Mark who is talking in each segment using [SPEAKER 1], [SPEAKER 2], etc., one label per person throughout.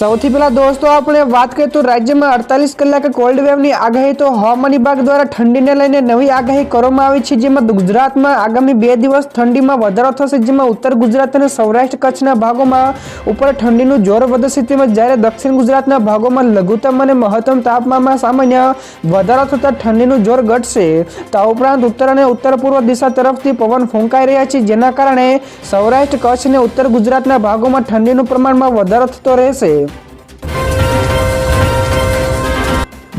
[SPEAKER 1] સૌથી પહેલા દોસ્તો, આપણે વાત કરીએ તો રાજ્યમાં અડતાલીસ કલાકે કોલ્ડ વેવની આગાહી, તો હવામાન વિભાગ દ્વારા ઠંડીને લઈને નવી આગાહી કરવામાં આવી છે, જેમાં ગુજરાતમાં આગામી બે દિવસ ઠંડીમાં વધારો થશે, જેમાં ઉત્તર ગુજરાત અને સૌરાષ્ટ્ર કચ્છના ભાગોમાં ઉપર ઠંડીનું જોર વધશે, તેમજ જ્યારે દક્ષિણ ગુજરાતના ભાગોમાં લઘુત્તમ અને મહત્તમ તાપમાનમાં સામાન્ય વધારો થતાં ઠંડીનું જોર ઘટશે. તા ઉપરાંત ઉત્તર અને ઉત્તર પૂર્વ દિશા તરફથી પવન ફૂંકાઈ રહ્યા છે, જેના કારણે સૌરાષ્ટ્ર, કચ્છ અને ઉત્તર ગુજરાતના ભાગોમાં ઠંડીનું પ્રમાણમાં વધારો થતો રહેશે.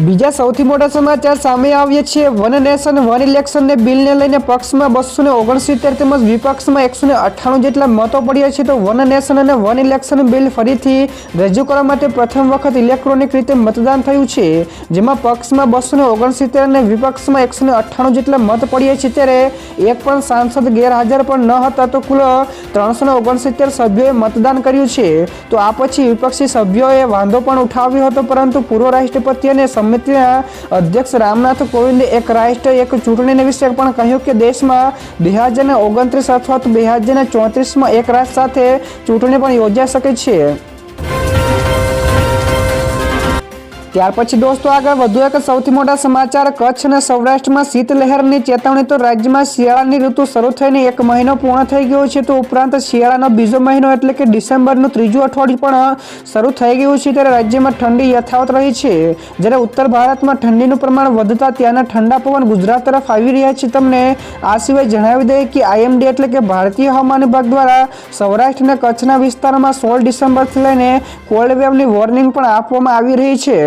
[SPEAKER 1] બીજા સૌથી મોટા સમાચાર સામે આવ્યા છે વન નેશન, વન ઇલેક્શનને બિલને લઈને પક્ષમાં બસો ને ઓગણસિત્તેર તેમજ વિપક્ષમાં એકસો ને અઠ્ઠાણું જેટલા મતો પડ્યા છે, તો વન નેશન અને વન ઇલેક્શન બિલ ફરીથી રજૂ કરવા માટે પ્રથમ વખત ઇલેક્ટ્રોનિક રીતે મતદાન થયું છે. જેમાં પક્ષમાં બસો ને ઓગણસિત્તેર અને વિપક્ષમાં એકસો ને અઠ્ઠાણું જેટલા મત પડ્યા છે, ત્યારે એક પણ સાંસદ ગેરહાજર પણ ન હતા, તો કુલ ત્રણસો ને ઓગણસિત્તેર સભ્યોએ મતદાન કર્યું છે. તો આ પછી વિપક્ષી સભ્યોએ વાંધો પણ ઉઠાવ્યો હતો, પરંતુ પૂર્વ રાષ્ટ્રપતિ અને સમિતિના અધ્યક્ષ રામનાથ કોવિંદે એક રાષ્ટ્ર એક ચૂંટણીને વિશે પણ કહ્યું કે દેશમાં બે હજારને ઓગણત્રીસ અથવા તો બે હજારને ચોત્રીસમાં એક રાષ્ટ્ર સાથે ચૂંટણી પણ યોજાઈ શકે છે. ત્યાર પછી દોસ્તો આગળ વધુ એક સૌથી મોટા સમાચાર, કચ્છ અને સૌરાષ્ટ્રમાં શીતલહેરની ચેતવણી તો રાજ્યમાં શિયાળાની ઋતુ શરૂ થઈને એક મહિનો પૂર્ણ થઈ ગયો છે, તો ઉપરાંત શિયાળાનો બીજો મહિનો એટલે કે ડિસેમ્બરનું ત્રીજું અઠવાડિયું પણ શરૂ થઈ ગયું છે, ત્યારે રાજ્યમાં ઠંડી યથાવત રહી છે. જ્યારે ઉત્તર ભારતમાં ઠંડીનું પ્રમાણ વધતા ત્યાંના ઠંડા પવન ગુજરાત તરફ આવી રહ્યા છે, તમને આ સિવાય જણાવી દઈએ કે આઈએમડી એટલે કે ભારતીય હવામાન વિભાગ દ્વારા સૌરાષ્ટ્ર અને કચ્છના વિસ્તારમાં સોળ ડિસેમ્બરથી લઈને કોલ્ડ વેવની વોર્નિંગ પણ આપવામાં આવી રહી છે.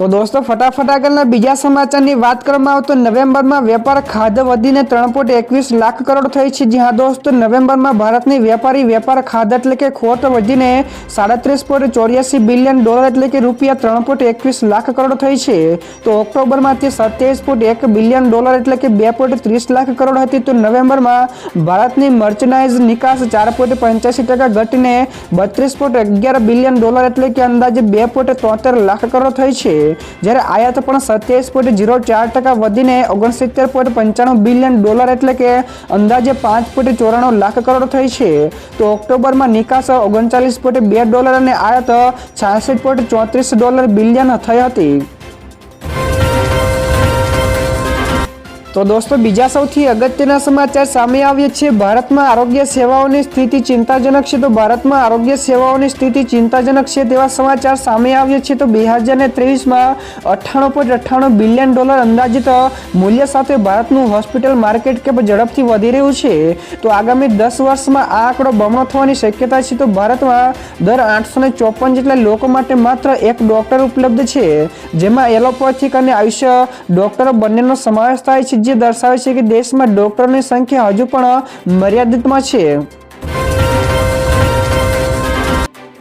[SPEAKER 1] તો દોસ્તો, ફટાફટ આગળના બીજા સમાચારની વાત કરવામાં આવે તો નવેમ્બરમાં વેપાર ખાધ વધીને ત્રણ એકવીસ લાખ કરોડ થઈ છે. જ્યાં દોસ્તો, નવેમ્બરમાં ભારતની વેપારી વેપાર ખાધ એટલે કે ખોટ વધીને સાડત્રીસ ચોર્યાસી બિલિયન ડોલર એટલે કે રૂપિયા ત્રણ એકવીસ લાખ કરોડ થઈ છે. તો ઓક્ટોબરમાં તે સત્યાવીસ એક બિલિયન ડોલર એટલે કે બે ત્રીસ લાખ કરોડ હતી. તો નવેમ્બરમાં ભારતની મર્ચનાઇઝ નિકાસ ચાર પોઈન્ટ પંચ્યાસી ટકા ઘટીને બત્રીસ પોઈન્ટ અગિયાર બિલિયન ડોલર એટલે કે અંદાજે બે પોઈન્ટ તોતેર લાખ કરોડ થઈ છે. જ્યારે આયાત પણ સત્યાવીસ પોઈન્ટ ઝીરો ચાર ટકા વધીને ઓગણસિત્તેર પોઈન્ટ પંચાણું બિલિયન ડોલર એટલે કે અંદાજે પાંચ પોઈન્ટ ચોરાણું લાખ કરોડ થઈ છે. તો ઓક્ટોબરમાં નિકાસ ઓગણચાલીસ પોઈન્ટ બે ડોલર અને આયાત છાસઠ પોઈન્ટ ચોત્રીસ ડોલર બિલિયન થઈ હતી. તો દોસ્તો, બીજા સૌથી અગત્યના સમાચાર સામે આવ્યા છે. ભારતમાં આરોગ્ય સેવાઓની સ્થિતિ ચિંતાજનક છે. તો ભારતમાં આરોગ્ય સેવાઓની સ્થિતિ ચિંતાજનક છે તેવા સમાચાર સામે આવ્યા છે. તો બે હજાર ને ત્રેવીસમાં અઠ્ઠાણું પોઈન્ટ અઠ્ઠાણું બિલિયન ડોલર અંદાજિત મૂલ્ય સાથે ભારતનું હોસ્પિટલ માર્કેટ કેપ ઝડપથી વધી રહ્યું છે. તો આગામી દસ વર્ષમાં આ આંકડો બમણો થવાની શક્યતા છે. તો ભારતમાં દર આઠસો ચોપન જેટલા લોકો માટે માત્ર એક ડોક્ટર ઉપલબ્ધ છે. જેમાં એલોપેથિક અને આયુષ્ય ડૉક્ટરો બંનેનો સમાવેશ થાય છે. જે દર્શાવે છે કે દેશમાં ડોક્ટરોની સંખ્યા હજુ પણ મર્યાદિતમાં છે.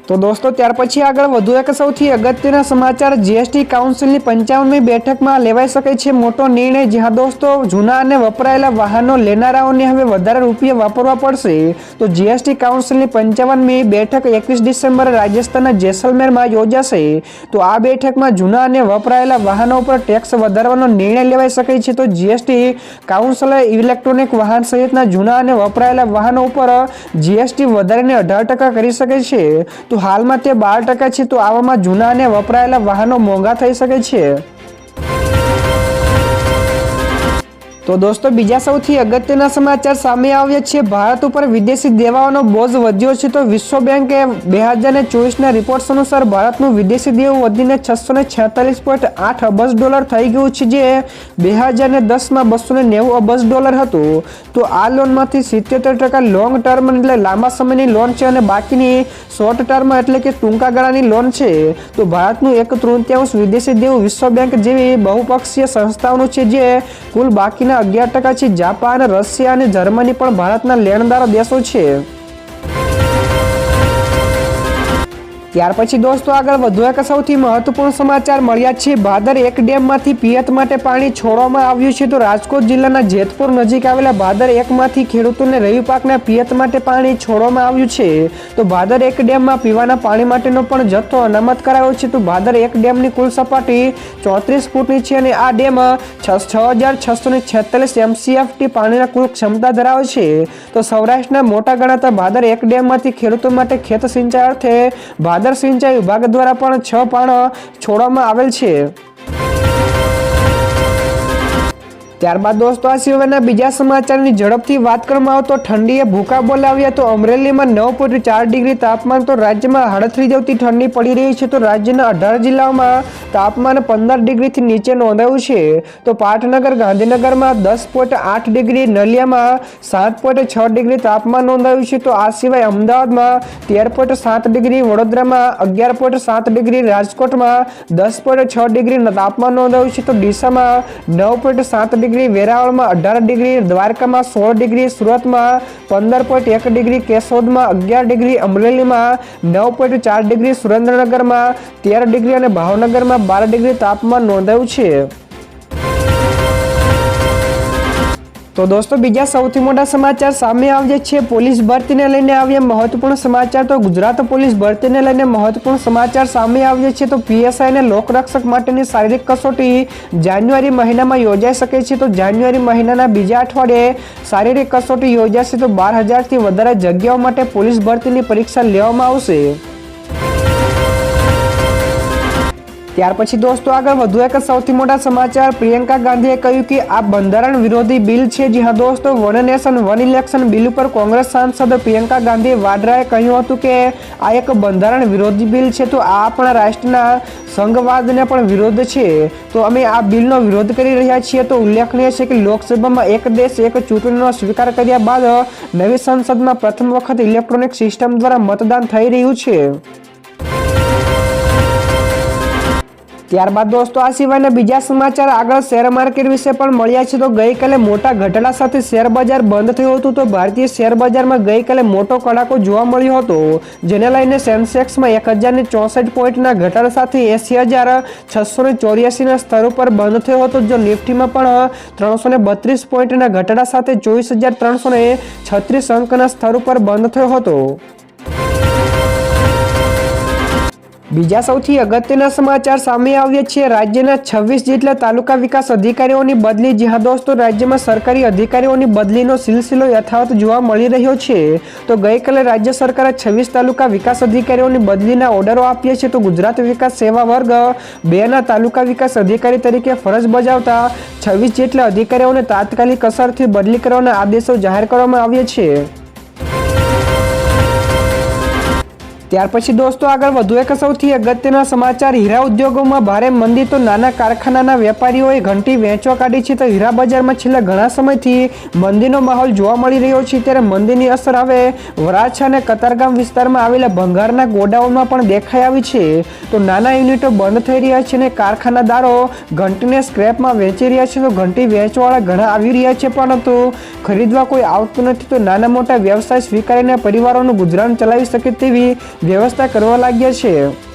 [SPEAKER 1] તો દોસ્તો, ત્યાર પછી આગળ વધુ એક સૌથી અગત્યના સમાચાર. જીએસટી કાઉન્સિલની પંચાવનમી બેઠકમાં લેવાઈ શકે છે મોટો નિર્ણય, જ્યાં દોસ્તો, જૂના અને વપરાયેલા વાહનો લેનારાઓને હવે વધારે રૂપિયા વાપરવા પડશે. તો જીએસટી કાઉન્સિલની પંચાવનમી બેઠક એકવીસ ડિસેમ્બરે રાજસ્થાનના જેસલમેરમાં યોજાશે. તો આ બેઠકમાં જૂના અને વપરાયેલા વાહનો પર ટેક્સ વધારવાનો નિર્ણય લેવાઈ શકે છે. તો જીએસટી કાઉન્સિલે ઇલેક્ટ્રોનિક વાહન સહિતના જૂના અને વપરાયેલા વાહનો ઉપર જીએસટી વધારીને અઢાર ટકા કરી શકે છે. તો હાલમાં તે બાર ટકા છે, તો આવામાં જૂના અને વપરાયેલા વાહનો મોંઘા થઈ શકે છે. તો દોસ્તો, બીજા સૌથી અગત્યના સમાચાર સામે આવ્યા છે. ભારત ઉપર વિદેશી દેવાઓનો બોજ વધ્યો છે. તો વિશ્વ બેંકે બે હજાર ને ચોવીસના રિપોર્ટ્સ અનુસાર ભારતનું વિદેશી દેવું વધીને છસો ને છેતાલીસ પોઈન્ટ આઠ અબજ ડોલર થઈ ગયું છે, જે બે હજાર ને દસમાં બસો ને નેવું અબજ ડોલર હતું. તો આ લોનમાંથી સિત્યોતેર ટકા લોંગ ટર્મ એટલે લાંબા સમયની લોન છે અને બાકીની શોર્ટ ટર્મ એટલે કે ટૂંકા ગાળાની લોન છે. તો ભારતનું એક તૃતીયાંશ વિદેશી દેવું વિશ્વ બેંક જેવી બહુપક્ષીય સંસ્થાઓનું છે, જે કુલ બાકીના અગિયાર ટકા છે જાપાન રશિયા અને જર્મની પણ ભારતના લેણદાર દેશો છે. ત્યાર પછી દોસ્તો આગળ વધુ એક સૌથી મહત્વપૂર્ણ સમાચાર મળ્યા છે. ભાદર એક ડેમમાંથી પિયત માટે પાણી છોડવામાં આવ્યું છે તો રાજકોટ જિલ્લાના જેતપુર નજીક આવેલા ભાદર એકમાંથી ખેડૂતોને રવિ પાકના પિયત માટે પાણી છોડવામાં આવ્યું છે. તો ભાદર એક ડેમમાં પીવાના પાણી માટેનો પણ જથ્થો અનામત કરાયો છે. તો ભાદર એક ડેમની કુલ સપાટી ચોત્રીસ ફૂટની છે અને આ ડેમ છ હજાર છસો ને છેતાલીસ એમસીએફટી પાણીના કુલ ક્ષમતા ધરાવે છે. તો સૌરાષ્ટ્રના મોટા ગણાતા ભાદર એક ડેમમાંથી ખેડૂતો માટે ખેત સિંચાઈ અર્થે ભાદર સિંચાઈ વિભાગ દ્વારા પણ છ પાણ છોડવામાં આવેલ છે. ત્યારબાદ દોસ્તો, આ સિવાયના બીજા સમાચારની ઝડપથી વાત કરવામાં આવે તો ઠંડીએ ભૂકા બોલાવ્યા તો અમરેલીમાં નવ પોઈન્ટ ચાર ડિગ્રી તાપમાન તો રાજ્યમાં હડથરી જવતી ઠંડી પડી રહી છે તો રાજ્યના અઢાર જિલ્લાઓમાં તાપમાન પંદર ડિગ્રીથી નીચે નોંધાયું છે. તો પાટનગર, ગાંધીનગરમાં દસ પોઈન્ટ આઠ ડિગ્રી, નલિયામાં સાત પોઈન્ટ છ ડિગ્રી તાપમાન નોંધાયું છે તો આ સિવાય અમદાવાદમાં તેર પોઈન્ટ સાત ડિગ્રી, વડોદરામાં અગિયાર પોઈન્ટ સાત ડિગ્રી, રાજકોટમાં દસ પોઈન્ટ છ ડિગ્રી તાપમાન નોંધાયું છે તો ડીસામાં નવ પોઈન્ટ ડિગ્રી વેરાવળમાં અઢાર ડિગ્રી, દ્વારકામાં સોળ ડિગ્રી, સુરતમાં પંદર પોઈન્ટ એક ડિગ્રી, કેશોદમાં અગિયાર ડિગ્રી, અમરેલીમાં નવ પોઈન્ટ ચાર ડિગ્રી, સુરેન્દ્રનગરમાં તેર ડિગ્રી અને ભાવનગરમાં બાર ડિગ્રી તાપમાન નોંધાયું છે. તો દોસ્તો, બીજા સૌથી મોટા સમાચાર સામે આવ્યા છે. પોલીસ ભરતીને લઈને આવ્યા મહત્વપૂર્ણ સમાચાર તો ગુજરાત પોલીસ ભરતીને લઈને મહત્વપૂર્ણ સમાચાર સામે આવ્યા છે. તો પીએસઆઈ અને લોકરક્ષક માટેની શારીરિક કસોટી જાન્યુઆરી મહિનામાં યોજાઈ શકે છે. તો જાન્યુઆરી મહિનાના બીજા અઠવાડિયે શારીરિક કસોટી યોજાશે. તો બાર હજારથી વધારે જગ્યાઓ માટે પોલીસ ભરતીની પરીક્ષા લેવામાં આવશે. ત્યાર પછી દોસ્તો આગળ વધુ એક સૌથી મોટા સમાચાર. પ્રિયંકા ગાંધીએ કહ્યું કે આ બંધારણ વિરોધી બિલ છે જી હા દોસ્તો, one nation, one election bill ઉપર કોંગ્રેસ સાંસદ પ્રિયંકા ગાંધી વાડરાએ કહ્યું હતું કે આ એક બંધારણ વિરોધી બિલ છે તો આ આપણા રાષ્ટ્રના સંઘવાદને પણ વિરોધ છે. તો અમે આ બિલનો વિરોધ કરી રહ્યા છીએ તો ઉલ્લેખનીય છે કે લોકસભામાં એક દેશ એક ચૂંટણીનો સ્વીકાર કર્યા બાદ નવી સંસદમાં પ્રથમ વખત ઇલેક્ટ્રોનિક સિસ્ટમ દ્વારા મતદાન થઈ રહ્યું છે. ત્યારબાદ દોસ્તો, આ સિવાયના બીજા સમાચાર આગળ શેર માર્કેટ વિશે પણ મળ્યા છે. તો ગઈકાલે મોટા ઘટાડા સાથે શેર બજાર બંધ થયું હતું. તો ભારતીય શેર બજારમાં ગઈકાલે મોટો કડાકો જોવા મળ્યો હતો, જેને લઈને સેન્સેક્સમાં એક હજારની ચોસઠ પોઈન્ટના ઘટાડા સાથે એસી હજાર છસો ને ચોર્યાસીના સ્તર ઉપર બંધ થયો હતો. જો નિફ્ટીમાં પણ ત્રણસો ને બત્રીસ પોઈન્ટના ઘટાડા સાથે ચોવીસ હજાર ત્રણસો ને છત્રીસ અંકના સ્તર ઉપર બંધ થયો હતો. બીજા સૌથી અગત્યના સમાચાર સામે આવ્યા છે. રાજ્યના છવ્વીસ જેટલા તાલુકા વિકાસ અધિકારીઓની બદલી જ્યાં દોસ્તો રાજ્યમાં સરકારી અધિકારીઓની બદલીનો સિલસિલો યથાવત જોવા મળી રહ્યો છે. તો ગઈકાલે રાજ્ય સરકારે છવ્વીસ તાલુકા વિકાસ અધિકારીઓની બદલીના ઓર્ડરો આપ્યા છે. તો ગુજરાત વિકાસ સેવા વર્ગ બેના તાલુકા વિકાસ અધિકારી તરીકે ફરજ બજાવતા છવ્વીસ જેટલા અધિકારીઓને તાત્કાલિક અસરથી બદલી કરવાના આદેશો જાહેર કરવામાં આવ્યા છે. ત્યાર પછી દોસ્તો આગળ વધુ એક સૌથી અગત્યના સમાચાર. હીરા ઉદ્યોગોમાં ભારે મંદી તો નાના કારખાનાના વેપારીઓએ ઘંટી વેચવા કાઢી છે. તો હીરા બજારમાં છેલ્લા ઘણા સમયથી મંદીનો માહોલ જોવા મળી રહ્યો છે. ત્યારે મંદીની અસર હવે વરાછા અને કતારગામ વિસ્તારમાં આવેલા ભંગારના ગોડાઉનમાં પણ દેખાઈ આવી છે. તો નાના યુનિટો બંધ થઈ રહ્યા છે અને કારખાનાદારો ઘંટીને સ્ક્રેપમાં વેચી રહ્યા છે. તો ઘંટી વેચવાવાળા ઘણા આવી રહ્યા છે પરંતુ ખરીદવા કોઈ આવતું નથી. તો નાના મોટા વ્યવસાય સ્વીકારીને પરિવારોનું ગુજરાન ચલાવી શકે તેવી વ્યવસ્થા કરવા લાગ્યા છે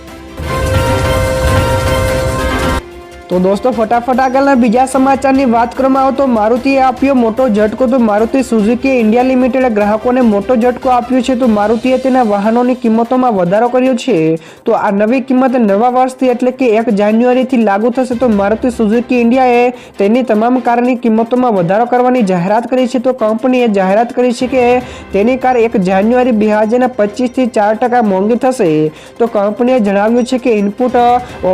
[SPEAKER 1] તો દોસ્તો, ફટાફટ આગળના બીજા સમાચારની વાત કરવામાં આવે તો મારુતિએ આપ્યો મોટો ઝટકો. તો મારુતિ સુઝુકી ઇન્ડિયા લિમિટેડે ગ્રાહકોને મોટો ઝટકો આપ્યો છે. તો મારુતિએ તેના વાહનોની કિંમતોમાં વધારો કર્યો છે. તો આ નવી કિંમત નવા વર્ષથી એટલે કે એક જાન્યુઆરીથી લાગુ થશે. તો મારુતિ સુઝુકી ઇન્ડિયાએ તેની તમામ કારની કિંમતોમાં વધારો કરવાની જાહેરાત કરી છે. તો કંપનીએ જાહેરાત કરી છે કે તેની કાર એક જાન્યુઆરી બે હજારના પચીસથી ચાર ટકા મોંઘી થશે. તો કંપનીએ જણાવ્યું છે કે ઇનપુટ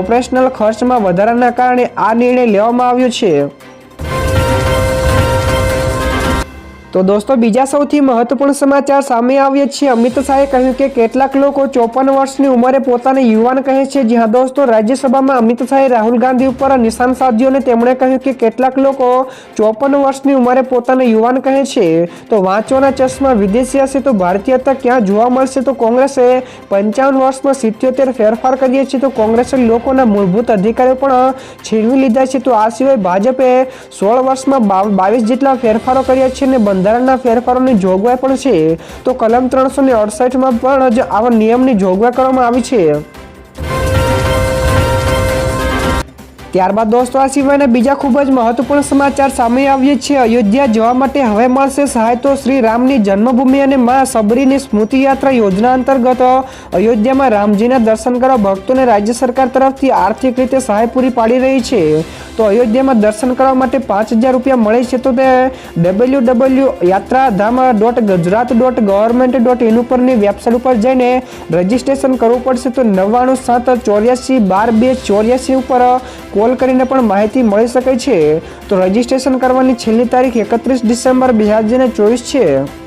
[SPEAKER 1] ઓપરેશનલ ખર્ચમાં વધારાના કારણે આ નિર્ણય લેવામાં આવ્યો છે. તો દોસ્તો, બીજા સૌથી મહત્વપૂર્ણ સમાચાર સામે આવ્યા છે. અમિત શાહે કહ્યું કે કેટલાક લોકો ચોપન વર્ષની ઉંમરે પોતાને યુવાન કહે છે. જ્યાં દોસ્તો, રાજ્યસભામાં અમિત શાહે રાહુલ ગાંધી ઉપર નિશાન સાધ્યું અને તેમણે કહ્યું કે કેટલાક લોકો ચોપન વર્ષની ઉંમરે પોતાને યુવાન કહે છે. તો વાંચવાના ચશ્મા વિદેશી હશે તો ભારતીયતા ક્યાં જોવા મળશે? તો કોંગ્રેસે પંચાવન વર્ષમાં સિત્યોતેર ફેરફાર કરીએ છીએ તો કોંગ્રેસે લોકોના મૂળભૂત અધિકારો પણ છીનવી લીધા છે. તો આ સિવાય ભાજપે સોળ વર્ષમાં બાવીસ જેટલા ફેરફારો કર્યા છે અને બંધારણના ફેરફારોની જોગવાઈ પણ છે. તો કલમ ત્રણસો ને અડસઠમાં પણ જ આવા નિયમની જોગવાઈ કરવામાં આવી છે. ત્યારબાદ દોસ્તો, આ સિવાયના બીજા ખૂબ જ મહત્વપૂર્ણ સમાચાર સામે આવ્યા છે. અયોધ્યા જવા માટે હવે મળશે સહાય. તો શ્રી રામની જન્મભૂમિ અને મા સબરીની સ્મૃતિ યાત્રા યોજના અંતર્ગત અયોધ્યામાં રામજીના દર્શન કરવા ભક્તોને રાજ્ય સરકાર તરફથી આર્થિક રીતે સહાય પૂરી પાડી રહી છે. તો અયોધ્યામાં દર્શન કરવા માટે પાંચ હજાર રૂપિયા મળે છે તો તે W W Yatradham dot Gujarat dot government dot in ઉપરની વેબસાઇટ ઉપર જઈને રજીસ્ટ્રેશન કરવું પડશે. તો નવ્વાણું સાત ચોર્યાસી બાર બે ચોર્યાસી ઉપર કોલ કરીને પણ માહિતી મળી શકે છે. તો રજીસ્ટ્રેશન કરવાની છેલ્લી તારીખ એકત્રીસ ડિસેમ્બર બે હજાર ચોવીસ છે.